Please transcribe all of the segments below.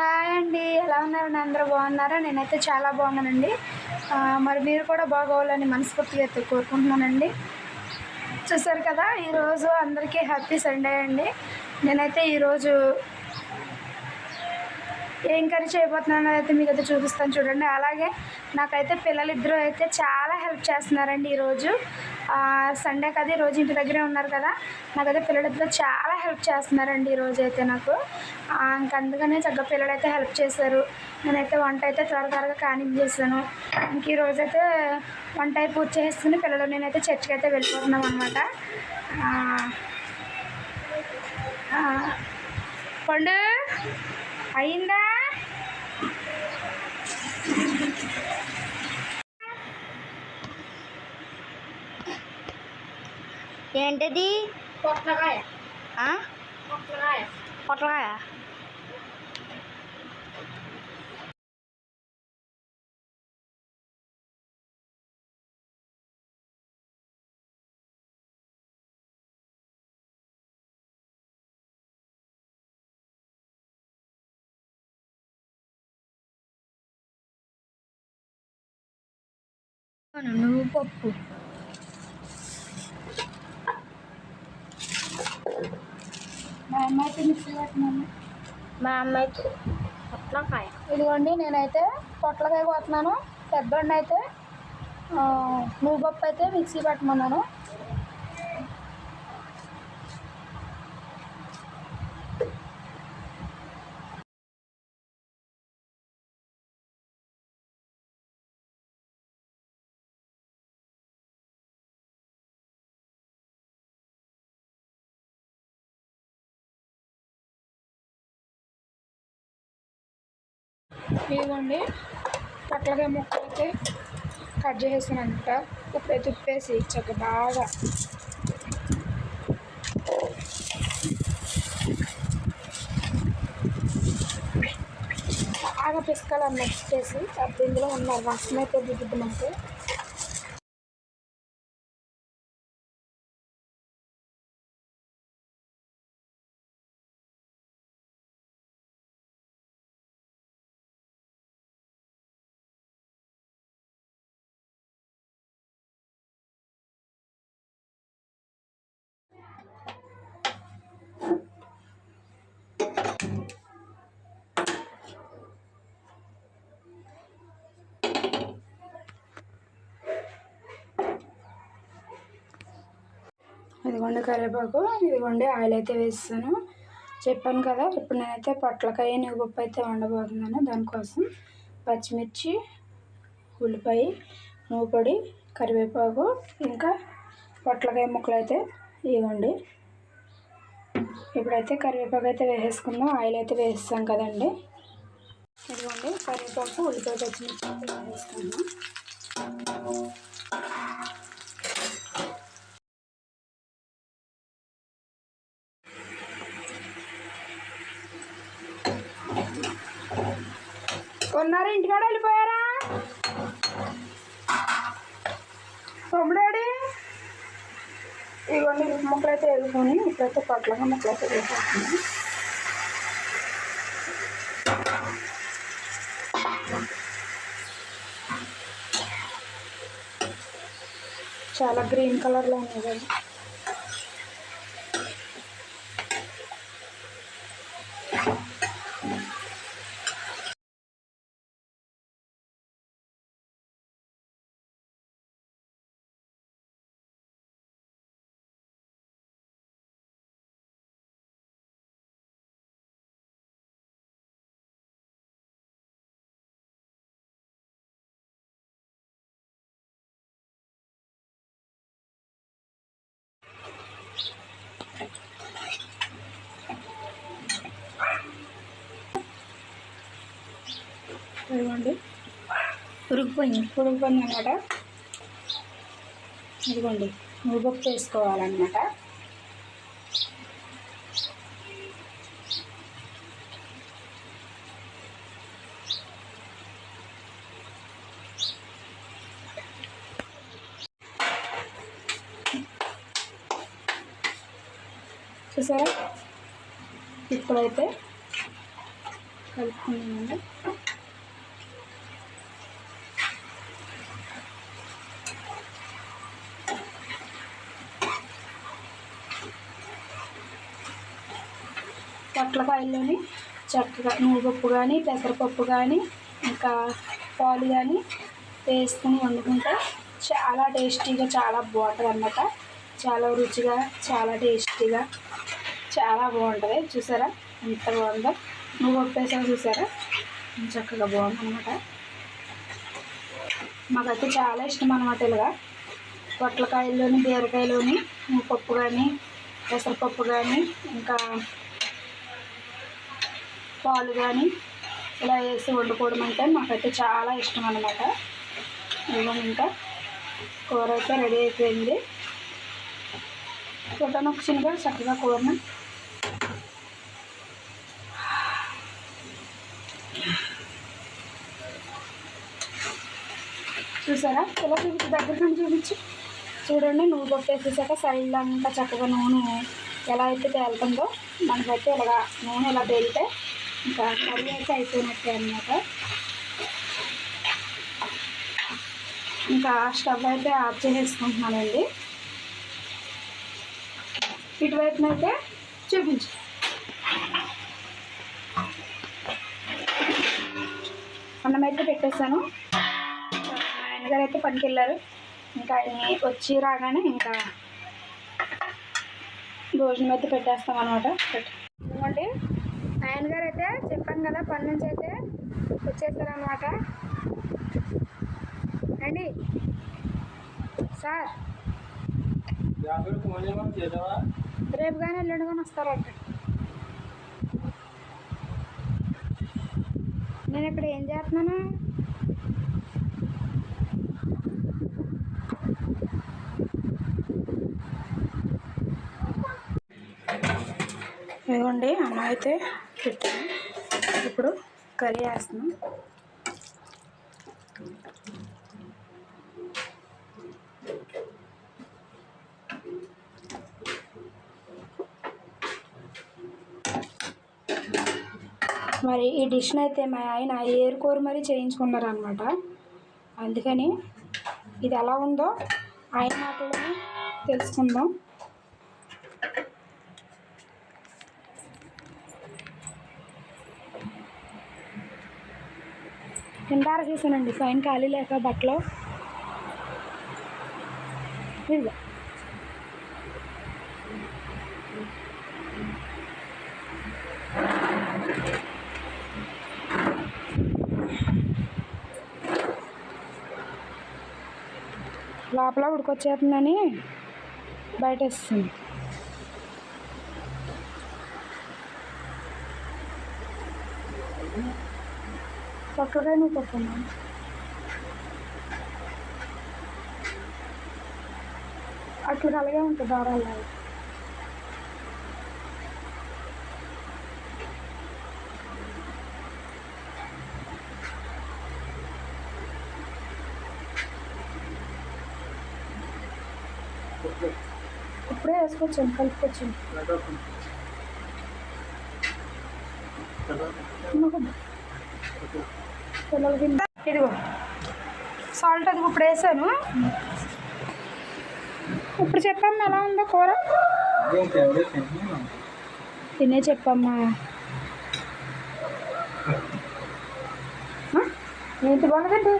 Hi అండి. ఎలా ఉన్నారండి అందరూ బాగున్నారా? నేనైతే చాలా బాగున్నానండి. మరి మీరు కూడా బాగోవాలని మనస్ఫూర్తిగా అయితే కోరుకుంటున్నానండి. చూసారు కదా ఈరోజు అందరికీ హ్యాపీ సండే అండి. నేనైతే ఈరోజు ఏం కర్రీ చేయబోతున్నాను అయితే మీకు అయితే చూపిస్తాను చూడండి. అలాగే నాకైతే పిల్లలిద్దరూ అయితే చాలా హెల్ప్ చేస్తున్నారండి ఈరోజు. సండే కదా ఈరోజు ఇంటి దగ్గరే ఉన్నారు కదా. నాకైతే పిల్లలిద్దరూ చాలా హెల్ప్ చేస్తున్నారండి ఈరోజు అయితే నాకు. ఇంక అందుకనే చక్కగా పిల్లలు అయితే హెల్ప్ చేశారు. నేనైతే వంట అయితే త్వర త్వరగా కానింగ్ చేశాను ఇంక ఈరోజు అయితే వంట అయి పూర్తి చేస్తుని పిల్లలు నేనైతే చర్చికి అయితే వెళ్ళిపోతున్నాం అనమాట పండు అయిందా? ఏంటిది పొట్లకాయ ఆ? పొట్లకాయ పొట్లకాయ నువ్వు పప్పు అమ్మ అయితే మిక్సీ పట్టినాను మా అమ్మాయికి పొట్లకాయ ఇదిగోండి నేనైతే పొట్లకాయ పోతున్నాను పెద్దోడిని అయితే నువ్వు పప్పు అయితే మిక్సీ పట్టమన్నాను. ఇదిగోండి పొట్లకాయ ముక్కలు అయితే కట్ చేసేసానంట. ఇప్పుడైతే ఉప్పేసి చక్క బాగా బాగా పిసకాలన్న వచ్చేసి అప్పుడు ఇందులో ఉన్నారు రసం అయితే దిగుద్దామంటే ఇదిగోండి కరివేపాకు ఇదిగోండి ఆయిల్ అయితే వేస్తాను. చెప్పాను కదా ఇప్పుడు నేనైతే పొట్లకాయ నువ్వుపప్పు అయితే వండబోతున్నాను. దానికోసం పచ్చిమిర్చి ఉల్లిపాయ నువ్వు పొడి కరివేపాకు ఇంకా పొట్లకాయ ముక్కలు అయితే ఇవ్వండి. ఇప్పుడైతే కరివేపాకు అయితే వేసేసుకుందాం. ఆయిల్ అయితే వేసేస్తాం కదండి. ఇదిగోండి కరివేపాకు ఉల్లిపాయ పచ్చిమిర్చి అయితే వేసేసుకుందాం. ఉన్నారా ఇంటికాడ వెళ్ళిపోయారా? తమ్ముడాడి? ఇవన్నీ ముక్కలు అయితే వెళ్ళిపోయి ఇప్పుడైతే పట్లగా ముక్కలు అయితే వేసేస్తున్నాయి చాలా గ్రీన్ కలర్లో ఉన్నాయి కదా. ఇదిగోండి. ఉరిగిపోయింది. ఉడికిపోయింది అనమాట ఇదిగోండి. మురుగప్పు వేసుకోవాలన్నమాట. చూసారా? ఇప్పుడైతే కలుపుకున్నానండి పొట్లకాయల్లోని చక్కగా నువ్వుపప్పు కానీ పెసరపప్పు కానీ ఇంకా పాలు కానీ వేసుకుని వండుకుంటే చాలా టేస్టీగా చాలా బాగుంటుంది అన్నమాట. చాలా రుచిగా చాలా టేస్టీగా చాలా బాగుంటుంది. చూసారా? ఎంత బాగుందో. నువ్వు ఒప్పేసావు చూసారా? చక్కగా బాగుంది అనమాట మాకైతే చాలా ఇష్టం అనమాట ఇలాగా. పొట్లకాయల్లోని బీరకాయలోని పప్పు కానీ పెసరపప్పు కానీ ఇంకా పాలు కానీ ఇలా వేసి వండుకోవడం అంటే మాకైతే చాలా ఇష్టం అనమాట ఇవ్వం ఇంకా కూర అయితే రెడీ అయిపోయింది. చూడటానికి ఒక చిన్నగా చక్కగా కూరను. చూసారా? ఇలా చూపించి? దగ్గర నుంచి చూపించి. చూడండి నువ్వు కొట్టేసేసాక సైడ్ అంతా చక్కగా నూనె ఎలా అయితే తేలుతుందో మనకైతే ఇలాగా నూనె ఇలా తేలితే ఇంకా కర్రీ అయితే అయిపోయినట్టే అనమాట ఇంకా స్టవ్ అయితే ఆఫ్ చేసేసుకుంటున్నానండి. ఇటువైపున అయితే చూపించు. అన్నం అయితే పెట్టేశాను. ఆయనగారు అయితే పనికి వెళ్ళారు ఇంకా ఆయన వచ్చి రాగానే ఇంకా భోజనం అయితే పెట్టేస్తాం అనమాట ఆయన గారు అయితే చెప్పాను కదా పని నుంచి అయితే వచ్చేస్తారనమాట అండి సార్. రేపు కానీ ఎల్లుండి కానీ వస్తారంట. నేను ఇక్కడ ఏం చేస్తున్నాను? ఇదిగోండి అన్నం అయితే పెట్టాను. ఇప్పుడు కర్రీ వేస్తున్నాం. మరి ఈ డిష్ని అయితే మా ఆయన ఏరుకోరు మరీ చేయించుకున్నారు అనమాట అందుకని ఇది ఎలా ఉందో ఆయన మాటలోనే తెలుసుకుందాం. కింద ఆరేసానండి ఫైన్ ఖాళీ లేక బట్టలు. ఇదిగో. లోపల ఉడికొచ్చేస్తుందని బయట వస్తుంది నువ్వు పక్కన అట్లా అలాగే ఉంటుంది దారాలు ఇప్పుడే వేసుకొచ్చాను కలుపుకొచ్చాను. పిల్లలకి ఇదిగో సాల్ట్ అది ఇప్పుడు వేసాను. ఇప్పుడు చెప్పమ్మా ఎలా ఉందో కూర? తినే చెప్పమ్మా? ఏంటి బాగుందండి?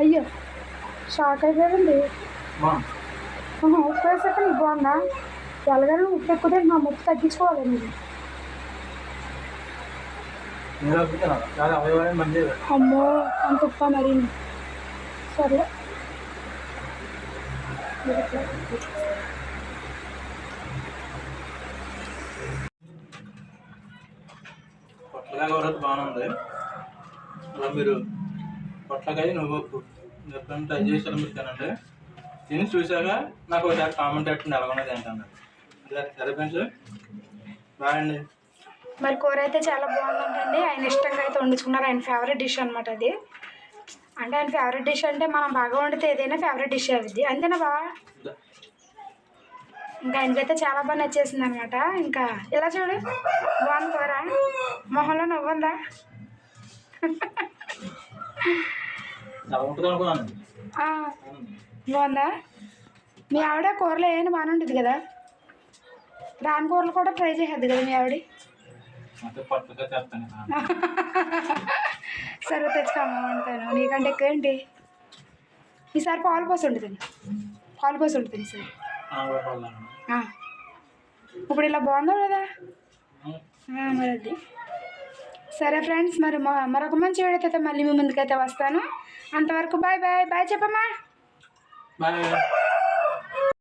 అయ్యో షాక్ అయిపోయింది ఆహా, ఉప్పు వేసాక నీకు బాగుందా? ఎలాగైనా ఉప్పు ఎక్కువ తింటున్నా ఉప్పు తగ్గించుకోవాలి మీరు అమ్మో అంత ఉప్ప మరి. సరే పొట్లకాయ కూర బాగానే ఉంది. అలా మీరు పొట్లకాయ నువ్వు ఎప్పుడైనా ట్రై చేశారు మీరు తినండి? తిని చూశాక నాకు ఒకసారి కామెంట్ పెట్టండి ఎలా ఉన్నది ఏంటన్నారు సరే ఫ్రెండ్స్ బాయ్ అండి. మరి కూర అయితే చాలా బాగుందంటండి. ఆయన ఇష్టంగా అయితే వండుకున్నారు. ఆయన ఫేవరెట్ డిష్ అనమాట అది. అంటే ఆయన ఫేవరెట్ డిష్ అంటే మనం బాగా వండితే ఏదైనా ఫేవరెట్ డిష్ అవుద్ది అంతేనా బావా? ఇంకా ఆయనకైతే చాలా బాగా నచ్చేసింది అనమాట ఇంకా ఇలా చూడు? బాగుంది కూర. మొహంలో నవ్వుందా బాగుందా? మీ ఆవిడ కూరలో ఏమైనా బాగానే ఉంటుంది కదా? రాని కూరలు కూడా ట్రై చేసేది కదా మీ ఆవిడ? సరే తెచ్చుకోమ్మా వండుతాను. నీకంటే ఎక్కువ ఏంటి? ఈసారి పాలు పోసి ఉంటుంది పాలు పోసి ఈసారి. ఆవిడ ఆ. ఇప్పుడు ఇలా బాగుందా లేదా? ఆ, మరి అది సరే ఫ్రెండ్స్ మరి మరొక మంచి వీడియోతో మళ్ళీ మీ ముందుకైతే వస్తాను. అంతవరకు బాయ్ బాయ్. బాయ్ చెప్పమ్మా. బాయ్.